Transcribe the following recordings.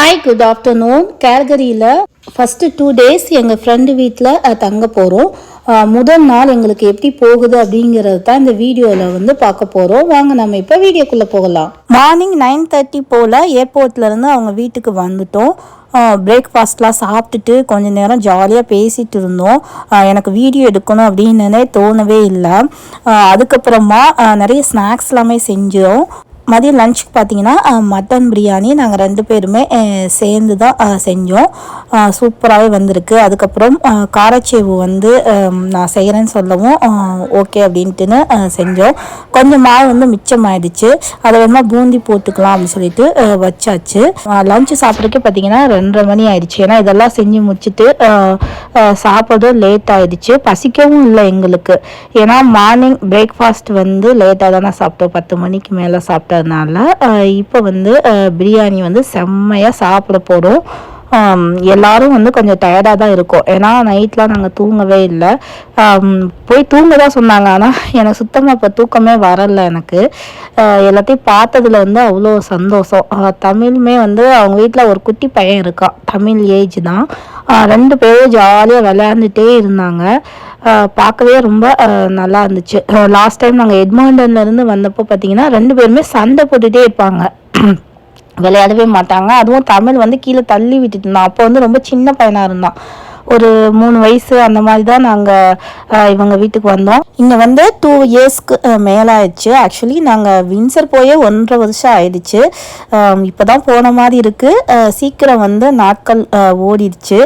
Hi good afternoon கேல்கரியில் first two days எங்கள் friend வீட்டில் தங்க போகிறோம் முதல் நாள் எங்களுக்கு எப்படி போகுது அப்படிங்கிறது தான் இந்த வீடியோவில் வந்து பார்க்க போகிறோம் வாங்க நம்ம இப்போ வீடியோக்குள்ளே போகலாம். மார்னிங் நைன் தேர்ட்டி போல் ஏர்போர்ட்லேருந்து அவங்க வீட்டுக்கு வந்துட்டோம். பிரேக்ஃபாஸ்ட்லாம் சாப்பிட்டுட்டு கொஞ்ச நேரம் ஜாலியாக பேசிகிட்டு இருந்தோம். எனக்கு வீடியோ எடுக்கணும் அப்படின்னு தோணவே இல்லை. அதுக்கப்புறமா நிறைய ஸ்நாக்ஸ் எல்லாமே செஞ்சோம். மதியம் லஞ்சுக்கு பார்த்தீங்கன்னா மட்டன் பிரியாணி நாங்கள் ரெண்டு பேருமே சேர்ந்து தான் செஞ்சோம். சூப்பராகவே வந்திருக்கு. அதுக்கப்புறம் காரச்சேவு வந்து நான் செய்கிறேன்னு சொல்லவும் ஓகே அப்படின்ட்டுன்னு செஞ்சோம். கொஞ்சம் மாவு வந்து மிச்சமாயிடுச்சு. அதை வேணுமா பூந்தி போட்டுக்கலாம் அப்படின்னு சொல்லிட்டு வச்சாச்சு. லஞ்சு சாப்பிட்றதுக்கே பார்த்தீங்கன்னா ரெண்டரை மணி ஆயிடுச்சு. ஏன்னா இதெல்லாம் செஞ்சு முடிச்சுட்டு அஹ், சாப்பிட லேட் ஆயிடுச்சு. பசிக்கவும் இல்லை எங்களுக்கு. ஏன்னா மார்னிங் பிரேக்ஃபாஸ்ட் வந்து லேட்டாக தான் நான் சாப்பிட்டோம் பத்து மணிக்கு மேலே சாப்பிட்டோம் சாப்பிட்டதுனால இப்போ வந்து பிரியாணி வந்து செம்மையாக சாப்பிட போகிறோம் எல்லாரும் வந்து கொஞ்சம் டயர்டாக தான் இருக்கும். ஏன்னா நைட்லாம் நாங்கள் தூங்கவே இல்லை. போய் தூங்க தான் சொன்னாங்க. ஆனால் எனக்கு சுத்தமாக இப்போ தூக்கமே வரலை எனக்கு. எல்லாத்தையும் பார்த்ததுல வந்து அவ்வளோ சந்தோஷம். தமிழுமே வந்து அவங்க வீட்டில் ஒரு குட்டி பையன் இருக்கான். தமிழ் ஏஜ் தான். ரெண்டு பேரும் ஜாலியாக விளையாண்டுட்டே இருந்தாங்க. பார்க்கவே ரொம்ப நல்லா இருந்துச்சு. லாஸ்ட் டைம் நாங்கள் எட்மாண்டன்லேருந்து வந்தப்போ பார்த்தீங்கன்னா ரெண்டு பேருமே சண்டை போட்டுட்டே இருப்பாங்க. விளையாடவே மாட்டாங்க. அதுவும் தமிழ் வந்து கீழே தள்ளி விட்டுட்டு இருந்தான். அப்போ வந்து ரொம்ப சின்ன பையனாக இருந்தான். ஒரு மூணு வயசு அந்த மாதிரி தான் நாங்கள் இவங்க வீட்டுக்கு வந்தோம். இங்கே வந்து டூ இயர்ஸ்க்கு மேலே ஆயிடுச்சு ஆக்சுவலி நாங்கள் வின்சர் போயே ஒன்றரை வருஷம் ஆயிடுச்சு. இப்போ தான் போன மாதிரி இருக்குது சீக்கிரம் வந்து நாட்கள் ஓடிடுச்சு.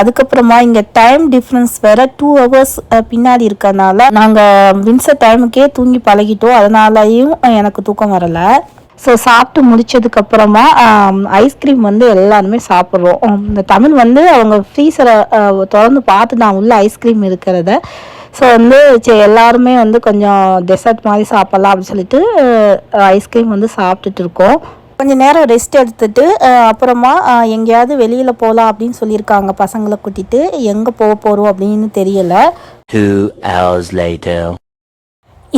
அதுக்கப்புறமா இங்கே டைம் டிஃப்ரென்ஸ் வேற டூ ஹவர்ஸ் பின்னாடி இருக்கனால நாங்கள் வின்சர் டைமுக்கே தூங்கி பழகிட்டோம். அதனாலையும் எனக்கு தூக்கம் வரலை. ஸோ சாப்பிட்டு முடித்ததுக்கப்புறமா ஐஸ்கிரீம் வந்து எல்லாருமே சாப்பிட்றோம். இந்த தமிழ் வந்து அவங்க ஃப்ரீசரை திறந்து பார்த்து நான் உள்ள ஐஸ்கிரீம் இருக்கிறத ஸோ வந்து சரி எல்லாருமே வந்து கொஞ்சம் டெசர்ட் மாதிரி சாப்பிட்லாம் அப்படின்னு சொல்லிட்டு ஐஸ்கிரீம் வந்து சாப்பிட்டுட்டு இருக்கோம். கொஞ்சம் நேரம் ரெஸ்ட் எடுத்துட்டு அப்புறமா எங்கேயாவது வெளியில் போகலாம் அப்படின்னு சொல்லியிருக்காங்க. பசங்களை கூட்டிட்டு எங்கே போக போகிறோம் அப்படின்னு தெரியலை.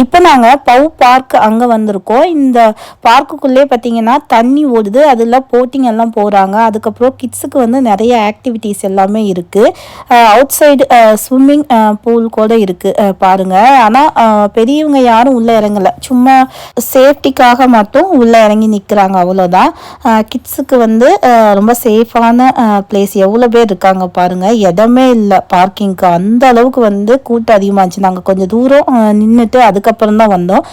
இப்போ நாங்கள் பவ் பார்க் அங்கே வந்திருக்கோம். இந்த பார்க்குக்குள்ளே பார்த்தீங்கன்னா தண்ணி ஓடுது. அதில் போட்டிங் எல்லாம் போகிறாங்க அதுக்கப்புறம் கிட்ஸுக்கு வந்து நிறைய ஆக்டிவிட்டீஸ் எல்லாமே இருக்குது அவுட் சைடு ஸ்விம்மிங் பூல் கூட இருக்குது பாருங்கள் ஆனால் பெரியவங்க யாரும் உள்ளே இறங்கலை. சும்மா சேஃப்டிக்காக மட்டும் உள்ளே இறங்கி நிற்கிறாங்க அவ்வளோதான் கிட்ஸுக்கு வந்து ரொம்ப சேஃபான பிளேஸ் எவ்வளோ பேர் இருக்காங்க பாருங்கள் இடமே இல்லை. பார்க்கிங்க்கு அந்த அளவுக்கு வந்து கூட்டம் அதிகமாக இருந்துச்சு நாங்கள் கொஞ்சம் தூரம் நின்றுட்டு அதுக்கு அதுக்கப்புறம் தான் வந்தோம்.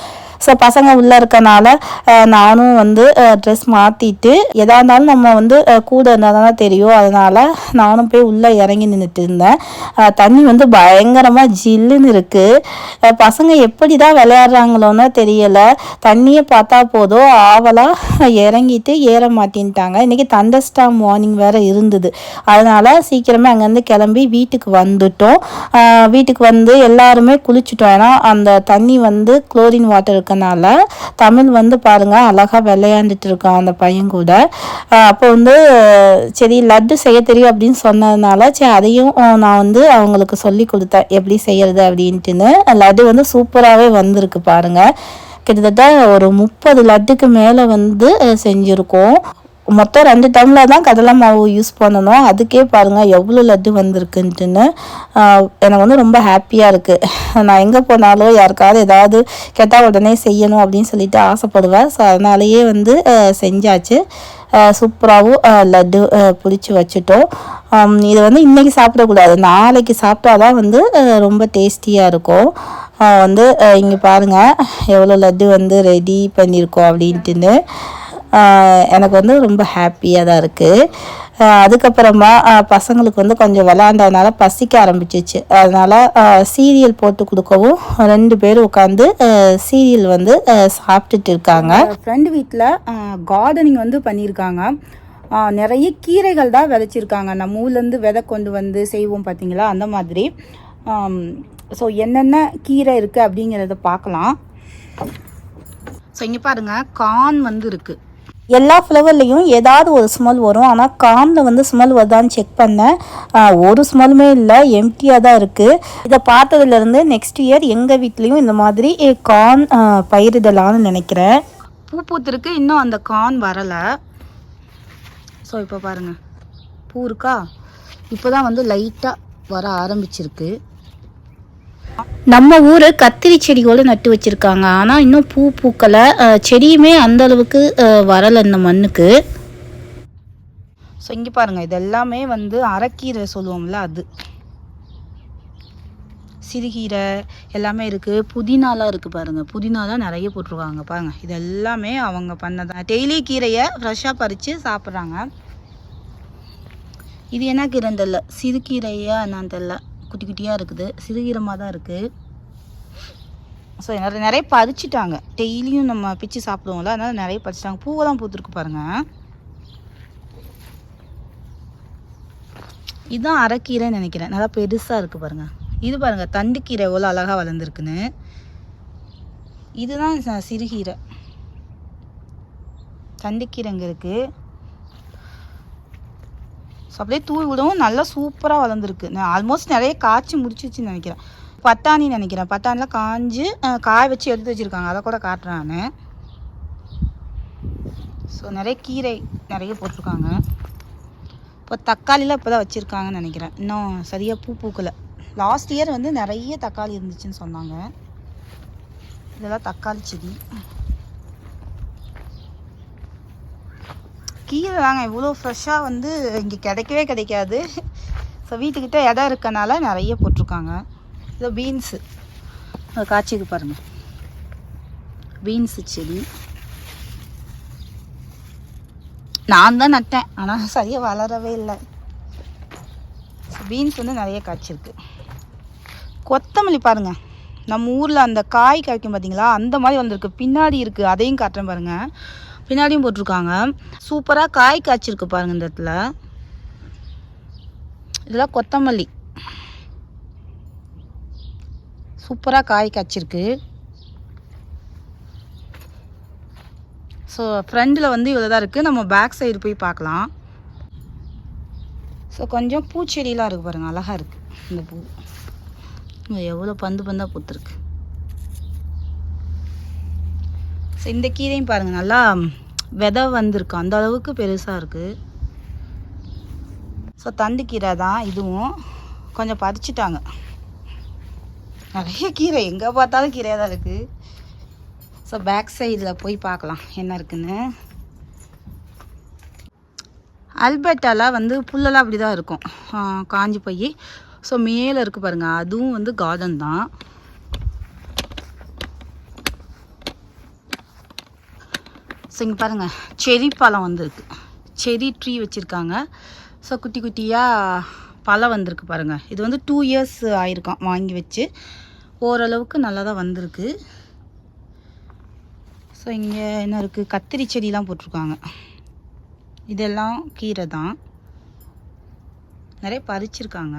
ஸோ பசங்க உள்ளே இருக்கனால நானும் வந்து ட்ரெஸ் மாற்றிட்டு எதாக இருந்தாலும் நம்ம வந்து கூட இருந்தால் தானே தெரியும். அதனால் நானும் போய் உள்ளே இறங்கி நின்றுட்டு இருந்தேன் தண்ணி வந்து பயங்கரமாக ஜில்லுன்னு இருக்குது பசங்க எப்படி தான் விளையாடுறாங்களோன்னு தெரியலை. தண்ணியை பார்த்தா போதும். ஆவலாக இறங்கிட்டு ஏற மாட்டேன்ட்டாங்க. இன்றைக்கி தண்டர்ஸ்டாம் மார்னிங் வேறு இருந்தது. அதனால் சீக்கிரமே அங்கேருந்து கிளம்பி வீட்டுக்கு வந்துட்டோம். வீட்டுக்கு வந்து எல்லாருமே குளிச்சுட்டோம். ஏன்னா அந்த தண்ணி வந்து குளோரின் வாட்டர் இருக்கனால தமிழ் வந்து பாருங்க அழகாக விளையாண்டுட்டு இருக்கான் அந்த பையன் கூட. அப்போ வந்து சரி லட்டு செய்ய தெரியும் அப்படின்னு சொன்னதுனால சரி அதையும் நான் வந்து அவங்களுக்கு சொல்லி கொடுத்தேன். எப்படி செய்யறது அப்படின்ட்டுன்னு. லட்டு வந்து சூப்பராகவே வந்திருக்கு பாருங்க. கிட்டத்தட்ட ஒரு முப்பது லட்டுக்கு மேலே வந்து செஞ்சுருக்கோம். மொத்தம் ரெண்டு டம்ளர் தான் கடலை மாவு யூஸ் பண்ணணும். அதுக்கே பாருங்கள் எவ்வளோ லட்டு வந்திருக்குன்ட்டுன்னு. எனக்கு வந்து ரொம்ப ஹாப்பியாக இருக்குது நான் எங்கே போனாலும் யாருக்காவது ஏதாவது கேட்டால் உடனே செய்யணும் அப்படின்னு சொல்லிட்டு ஆசைப்படுவேன். ஸோ அதனாலேயே வந்து செஞ்சாச்சு. சூப்பராகவும் லட்டு பிடிச்சி வச்சுட்டோம். இது வந்து இன்றைக்கி சாப்பிடக்கூடாது. நாளைக்கு சாப்பிட்டா தான் வந்து ரொம்ப டேஸ்டியாக இருக்கும். வந்து இங்கே பாருங்கள் எவ்வளோ லட்டு வந்து ரெடி பண்ணியிருக்கோம் அப்படின்ட்டுன்னு. எனக்கு வந்து ரொம்ப ஹாப்பியாக தான் இருக்குது அதுக்கப்புறமா பசங்களுக்கு வந்து கொஞ்சம் விளாண்டதுனால பசிக்க ஆரம்பிச்சிச்சு. அதனால் சீரியல் போட்டு கொடுக்கவும் ரெண்டு பேரும் உட்காந்து சீரியல் வந்து சாப்பிட்டுட்டு இருக்காங்க. ஃப்ரெண்டு வீட்டில் கார்டனிங் வந்து பண்ணியிருக்காங்க. நிறைய கீரைகள் தான் விதைச்சிருக்காங்க. நம்ம ஊர்லேருந்து விதை கொண்டு வந்து செய்வோம் பார்த்தீங்களா அந்த மாதிரி. ஸோ என்னென்ன கீரை இருக்குது அப்படிங்கிறத பார்க்கலாம். ஸோ இங்கே பாருங்கள் கான் வந்து இருக்குது எல்லா ஃப்ளவர்லேயும் ஏதாவது ஒரு ஸ்மெல் வரும். ஆனால் காமில் வந்து ஸ்மெல் வருதான்னு செக் பண்ணேன். ஒரு ஸ்மெல்லுமே இல்லை. எம்டியாக தான் இருக்குது இதை பார்த்ததுலேருந்து நெக்ஸ்ட் இயர் எங்கள் வீட்லேயும் இந்த மாதிரி கான் பயிரிடலான்னு நினைக்கிறேன். பூ பூத்திருக்கு. இன்னும் அந்த கான் வரலை. ஸோ இப்போ பாருங்கள் பூ இருக்கா? இப்போ தான் வந்து லைட்டாக வர ஆரம்பிச்சிருக்கு. நம்ம ஊர் கத்திரி செடி கூட நட்டு வச்சுருக்காங்க. ஆனால் இன்னும் பூ பூக்கலை. செடியுமே அந்த அளவுக்கு வரலை இந்த மண்ணுக்கு. ஸோ இங்கே பாருங்கள் இது எல்லாமே வந்து அரைக்கீரை சொல்லுவோம்ல அது. சிறுகீரை எல்லாமே இருக்குது புதினாலாம் இருக்குது பாருங்கள் புதினாலாம் நிறைய போட்டிருக்காங்க பாருங்கள் இது எல்லாமே அவங்க பண்ணதான் டெய்லி கீரையை ஃப்ரெஷ்ஷாக பறித்து சாப்பிட்றாங்க. இது என்ன கீரைன்னு தெரில சிறுகீரையா என்னன்னு தெரில குட்டி குட்டியாக இருக்குது. சிறுகீரமாக தான் இருக்குது ஸோ நிறைய நிறைய பறிச்சிட்டாங்க. டெய்லியும் நம்ம பிச்சு சாப்பிடுவோம்ல அதனால் நிறைய பறிச்சிட்டாங்க. பூவெல்லாம் பூத்துருக்கு பாருங்கள் இதுதான் அரைக்கீரைன்னு நினைக்கிறேன். நல்லா பெருசாக இருக்குது பாருங்கள் இது பாருங்கள் தண்டுக்கீரை எவ்வளோ அழகாக வளர்ந்துருக்குன்னு. இதுதான் ச- சிறுகீரை. தண்டுக்கீரை இங்கே இருக்குது ஸோ அப்படியே தூவி விடவும் நல்லா சூப்பராக வளர்ந்துருக்கு. நான் ஆல்மோஸ்ட் நிறைய காய்ச்சி முடிச்சிச்சுன்னு நினைக்கிறேன். பட்டாணி நினைக்கிறேன். பட்டாணிலாம் காஞ்சு காய வச்சு எடுத்து வச்சுருக்காங்க. அதை கூட காட்டுறேன் நான். ஸோ நிறைய கீரை நிறைய போட்டிருக்காங்க. இப்போ தக்காளிலாம் இப்போ தான் வச்சுருக்காங்கன்னு நினைக்கிறேன். இன்னும் சரியாக பூ பூக்கலை. லாஸ்ட் இயர் வந்து நிறைய தக்காளி இருந்துச்சுன்னு சொன்னாங்க. இதெல்லாம் தக்காளி செடி. கீரை தாங்க இவ்வளோ ஃப்ரெஷ்ஷாக வந்து இங்கே கிடைக்கவே கிடைக்காது. ஸோ வீட்டுக்கிட்ட இடம் இருக்கனால நிறைய போட்டிருக்காங்க. இதோ பீன்ஸு காய்ச்சிக்கு பாருங்கள் பீன்ஸு செடி நான் தான் நட்டேன் ஆனால் சரியாக வளரவே இல்லை. பீன்ஸ் வந்து நிறைய காய்ச்சிருக்கு. கொத்தமல்லி பாருங்க. நம்ம ஊரில் அந்த காய் காய்க்கும் பார்த்தீங்களா அந்த மாதிரி வந்திருக்கு. பின்னாடி இருக்குது அதையும் காட்டுறேன் பாருங்கள் பின்னாடியும் போட்டிருக்காங்க. சூப்பராக காய் காய்ச்சிருக்கு பாருங்கள் இந்த இடத்துல. இதெல்லாம் கொத்தமல்லி. சூப்பராக காய் காய்ச்சிருக்கு. ஸோ ஃப்ரண்டில் வந்து இவ்வளோ தான் இருக்குது நம்ம பேக் சைடு போய் பார்க்கலாம். ஸோ கொஞ்சம் பூச்செடியெலாம் இருக்குது பாருங்கள் அழகாக இருக்குது இந்த பூ. எவ்வளோ பந்து பந்தாக பூத்துருக்கு. ஸோ இந்த கீரையும் பாருங்கள் நல்லா விதை வந்திருக்கு. அந்த அளவுக்கு பெருசாக இருக்குது ஸோ தண்டு கீரை தான் இதுவும். கொஞ்சம் பறிச்சிட்டாங்க. நிறைய கீரை எங்கே பார்த்தாலும் கீரையாக தான் இருக்குது ஸோ பேக் சைடில் போய் பார்க்கலாம் என்ன இருக்குன்னு. அல்பர்ட்டாலாம் வந்து புல்லெல்லாம் அப்படி தான் இருக்கும் காஞ்சி போய். ஸோ மேலே இருக்குது பாருங்கள் அதுவும் வந்து கார்டன் தான். ஸோ இங்கே பாருங்கள் செரி பழம் வந்திருக்கு. செரி ட்ரீ வச்சுருக்காங்க. ஸோ குட்டி குட்டியாக பழம் வந்திருக்கு பாருங்கள் இது வந்து டூ இயர்ஸ் ஆயிருக்கான் வாங்கி வச்சு. ஓரளவுக்கு நல்லா தான் வந்திருக்கு. ஸோ இங்கே என்ன இருக்குது கத்திரி செடிலாம் போட்டிருக்காங்க. இதெல்லாம் கீரை தான். நிறைய பறிச்சிருக்காங்க.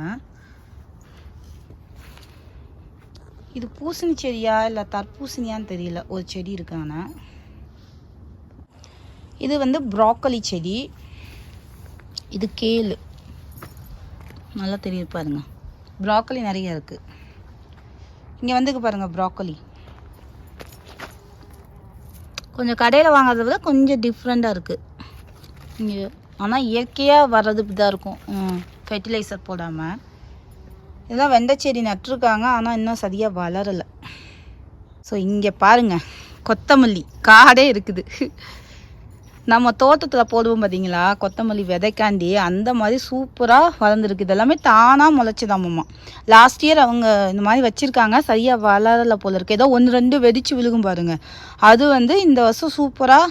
இது பூசணி செடியா இல்லை தர்பூசணியான்னு தெரியல. ஒரு செடி இருக்கான இது வந்து ப்ராக்கலி செடி. இது கேளு. நல்லா தெரியுது பாருங்க. ப்ராக்கலி நிறைய இருக்குது இங்கே வந்துக்கு பாருங்க ப்ராக்கலி கொஞ்சம் கடையில் வாங்குறத விட கொஞ்சம் டிஃப்ரெண்ட்டாக இருக்குது இங்கே ஆனால் இயற்கையாக வர்றது இதாக தான் இருக்கும் ஃபெர்டிலைசர் போடாமல் இதெல்லாம் வெண்டை செடி நட்டிருக்காங்க ஆனால் இன்னும் சரியாக வளரலை. ஸோ இங்கே பாருங்க. கொத்தமல்லி. காடே இருக்குது. நம்ம தோட்டத்தில் போடுவோம் பார்த்தீங்களா கொத்தமல்லி விதைக்காண்டி அந்த மாதிரி சூப்பராக வளர்ந்துருக்கு. இதெல்லாமே தானாக முளைச்சிதாமம்மா லாஸ்ட் இயர் அவங்க இந்த மாதிரி வச்சுருக்காங்க. சரியாக வளரலை போல இருக்கு. ஏதோ ஒன்று ரெண்டு வெடிச்சு விழுகும் பாருங்க. அது வந்து இந்த வருஷம் சூப்பராக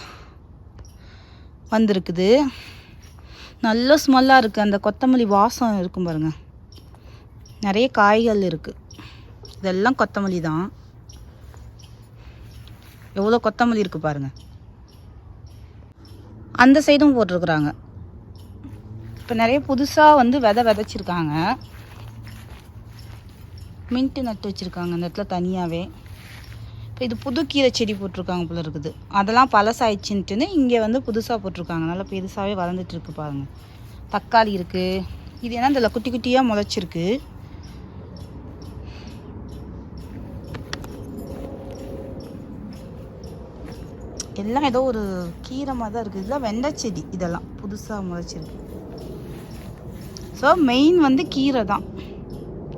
வந்திருக்குது. நல்ல ஸ்மெல்லாக இருக்குது அந்த கொத்தமல்லி வாசம் இருக்கும் பாருங்க. நிறைய காய்கள் இருக்குது இதெல்லாம் கொத்தமல்லி தான். எவ்வளோ கொத்தமல்லி இருக்குது பாருங்கள் அந்த சைடும் போட்டிருக்குறாங்க. இப்போ நிறைய புதுசாக வந்து விதை விதைச்சிருக்காங்க. மின்ட்டு நட்டு வச்சுருக்காங்க அந்த இடத்துல தனியாகவே இப்போ இது புது கீரை செடி போட்டிருக்காங்க போல இருக்குது. அதெல்லாம் பழசாயிடுச்சுன்ட்டுன்னு இங்கே வந்து புதுசாக போட்டிருக்காங்க. நல்லா பெருசாகவே வளர்ந்துட்டு இருக்கு பாருங்கள் தக்காளி இருக்குது இது என்ன இதில் குட்டி குட்டியாக முளைச்சிருக்கு. எல்லாம் ஏதோ ஒரு கீரை மாதிரி தான் இருக்குது இதெல்லாம் வெண்டை செடி இதெல்லாம். புதுசாக முளைச்சிருக்கு. ஸோ மெயின் வந்து கீரை தான்.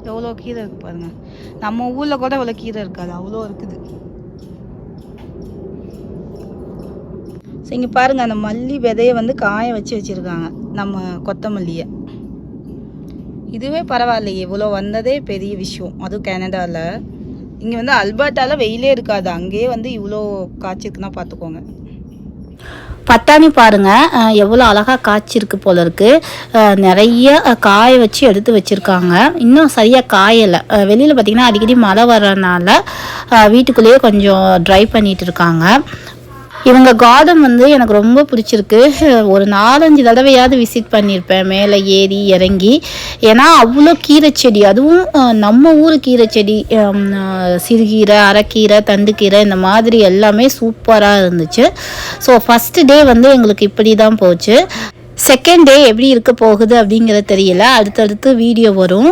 எவ்வளோ கீரை இருக்குது பாருங்கள் நம்ம ஊரில் கூட இவ்வளோ கீரை இருக்காது. அவ்வளோ இருக்குது. ஸோ இங்கே பாருங்கள் அந்த மல்லி விதையை வந்து காய வச்சு வச்சுருக்காங்க. நம்ம கொத்தமல்லியை. இதுவே பரவாயில்லையே. இவ்வளோ வந்ததே பெரிய விஷயம். அதுவும் கனடாவில் இங்கே வந்து அல்பர்ட்டாவில் வெயிலே இருக்காது. அங்கேயே வந்து இவ்வளோ காய்ச்சிருக்குன்னா பார்த்துக்கோங்க பட்டாணி பாருங்கள் எவ்வளோ அழகாக காய்ச்சிருக்கு போல இருக்குது நிறைய காய வச்சு எடுத்து வச்சுருக்காங்க. இன்னும் சரியாக காயலை. வெளியில் பார்த்தீங்கன்னா அடிக்கடி மழை வர்றதுனால வீட்டுக்குள்ளேயே கொஞ்சம் ட்ரை பண்ணிகிட்டு இருக்காங்க. இவங்க கார்டன் வந்து எனக்கு ரொம்ப பிடிச்சிருக்கு. ஒரு நாலஞ்சு தடவையாவது விசிட் பண்ணியிருப்பேன் மேலே ஏறி இறங்கி. ஏன்னா அவ்வளோ கீரை செடி. அதுவும் நம்ம ஊர் கீரை செடி சிறுகீரை அரைக்கீரை தண்டுக்கீரை இந்த மாதிரி எல்லாமே சூப்பராக இருந்துச்சு. ஸோ ஃபஸ்ட்டு டே வந்து எங்களுக்கு இப்படி தான் போச்சு. செகண்ட் டே எப்படி இருக்க போகுது அப்படிங்கிறது தெரியல. அடுத்தடுத்து வீடியோ வரும்.